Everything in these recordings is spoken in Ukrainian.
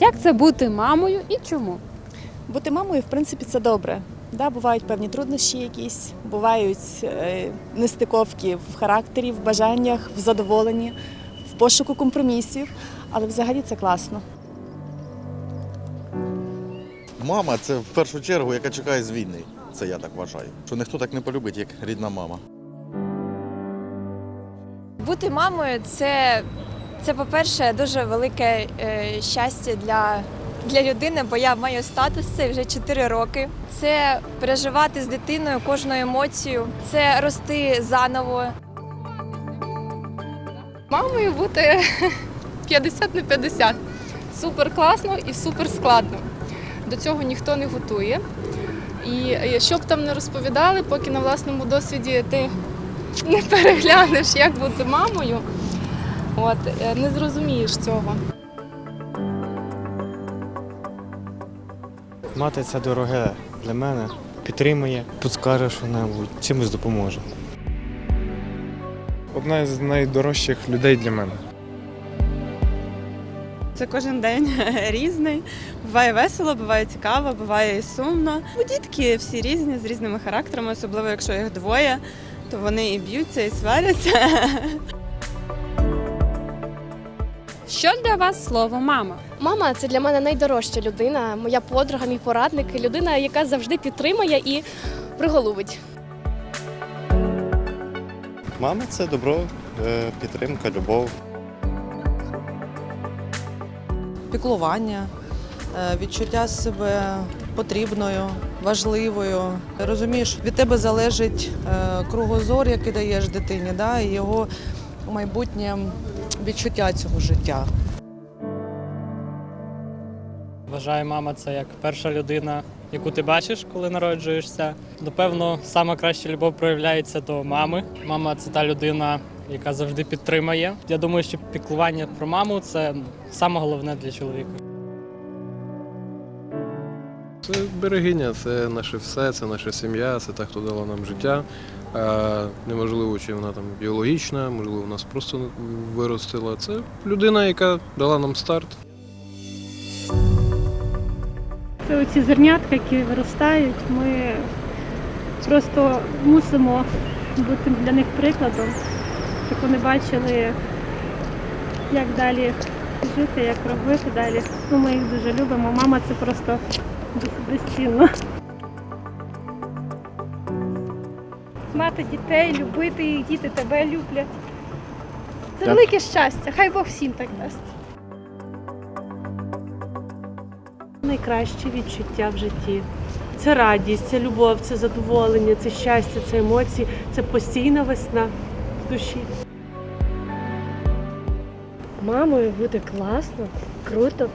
Як це бути мамою і чому? Бути мамою, в принципі, це добре. Да, бувають певні труднощі якісь, бувають е, нестиковки в характері, в бажаннях, в задоволенні, в пошуку компромісів, але взагалі це класно. Мама це в першу чергу, яка чекає з війни. Це я так вважаю. Що ніхто так не полюбить, як рідна мама. Бути мамою це, це по-перше, дуже велике е, щастя для, для людини, бо я маю статус це вже 4 роки. Це переживати з дитиною кожну емоцію, це рости заново. Мамою бути 50 на 50. Супер класно і супер складно. До цього ніхто не готує. І е, що б там не розповідали, поки на власному досвіді ти не переглянеш, як бути мамою, от, е, не зрозумієш цього. Мати це дороге для мене, підтримує, підскаже що-небудь, чимось допоможе. одна з найдорожчих людей для мене. Це кожен день різний. Буває весело, буває цікаво, буває і сумно. Бо дітки всі різні, з різними характерами, особливо якщо їх двоє, то вони і б'ються, і сваряться. Що для вас слово мама? Мама це для мене найдорожча людина, моя подруга, мій порадник, людина, яка завжди підтримує і приголубить. Мама це добро, е, підтримка, любов. піклування, е, відчуття себе потрібною, важливою. Розумієш, від тебе залежить е, кругозор, який даєш дитині, да, і його майбутнє відчуття цього життя. Вважаю, мама це як перша людина, яку ти бачиш, коли народжуєшся. Напевно, сама краща любов проявляється до мами. Мама це та людина, яка завжди підтримає. Я думаю, що піклування про маму це саме головне для чоловіка. Це берегиня, це наше все, це наша сім'я, це та, хто дала нам життя. А, неважливо, чи вона там біологічна, можливо, нас просто виростила. Це людина, яка дала нам старт. Це оці зернятка, які виростають. Ми просто мусимо бути для них прикладом, щоб вони бачили, як далі жити, як робити далі. Ну, ми їх дуже любимо. Мама це просто без- безцінно. Мати дітей, любити їх, діти тебе люблять. Це велике щастя. Хай Бог всім так дасть. найкращі відчуття в житті. Це радість, це любов, це задоволення, це щастя, це емоції, це постійна весна в душі. Мамою бути класно, круто.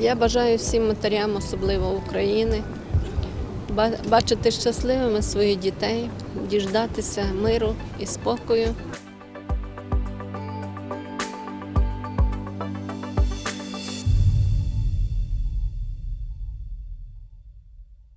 Я бажаю всім матерям, особливо України, бачити щасливими своїх дітей, діждатися миру і спокою.